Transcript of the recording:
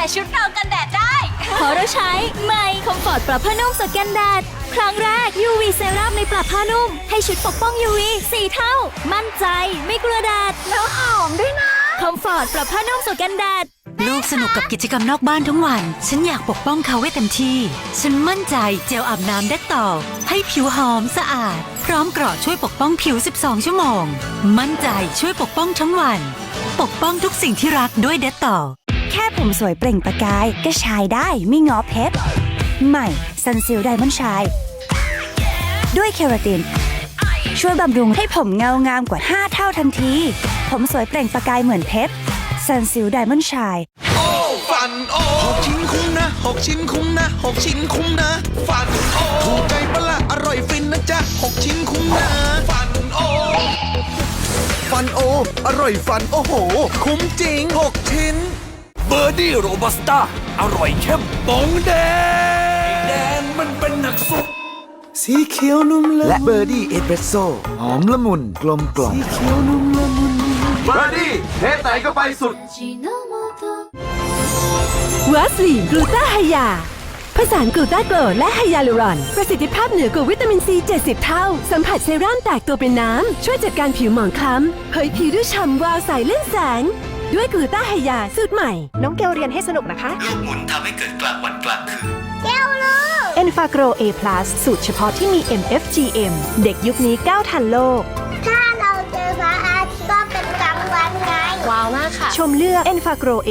แต่ชุดเรากันแดดได้เพราะเราใช้ใหม่คอมฟอร์ตปรับผ้านุ่มสดกันแดด ครั้งแรก UV เซรั่มในปรับผ้านุ่ม ให้ชุดปกป้อง UV 4เท่า มั่นใจไม่กลัวแดดแล้วหอมด้วยนะคอมฟอร์ตปรับผ้านุ่มสดกันแดดลูกสนุกกับกิจกรรมนอกบ้านทั้งวัน ฉันอยากปกป้องเขาไว้เต็มที่ ฉันมั่นใจเจลอาบน้ำเด็กต่อ ให้ผิวหอมสะอาด พร้อมเกราะช่วยปกป้องผิว 12 ชั่วโมง มั่นใจช่วยปกป้องทั้งวัน ปกป้องทุกสิ่งที่รักด้วยเด็กต่อ แค่ผมสวยเปล่งประกาย ก็ชายได้ไม่งอเพชรใหม่ซันซิลไดมอนชาย ด้วยเคราติน ช่วยบำรุงให้ผมเงางามกว่า 5 เท่าทันที ผมสวยเปล่งประกายเหมือนเพชรซันซิลไดมอนชายฟันโอหกชิ้นคุ้มนะหกชิ้นคุ้มนะหกชิ้นคุ้มนะ ฟันโอถูกใจปะละอร่อยฟินนะจ๊ะหกชิ้นคุ้มนะ ฟันโอฟันโอ อร่อยฟันโอ้โห คุ้มจริงหกชิ้น ดี้โรบัสต้า อร่อยเข้มปองแดง แดงมันเป็นหนักสุด สีเขียวนุ่มละและเบอร์ดี้เอสเปรสโซ่หอมละมุนกลมกล่อมสีเขียวนุ่มละมุนเบอร์ดี้เทสไหนก็ไปสุดวาสลีนกลูตาไฮยาผสานกลูตาโกรและไฮยาลูรอน ประสิทธิภาพเหนือกว่าวิตามินซี 70 เท่า สัมผัสเซรั่มแตกตัวเป็นน้ำ ช่วยจัดการผิวหมองคล้ำเผยผิวด้วยฉ่ำวาวใสเล่นแสง ด้วยกลูตาไฮยาสูตรใหม่ น้องเกลเรียนให้สนุกนะคะ ลูกหมุนทำให้เกิดกลางวันกลางคืนเอ็นฟาโกร A+ สูตรเฉพาะที่มี MFGM เด็กยุคนี้ก้าวทันโลก ถ้าเราเจอพระอาทิตย์ก็เป็นกลางวันไง ว้าวมากค่ะ ชมเลือกเอ็นฟาโกร A+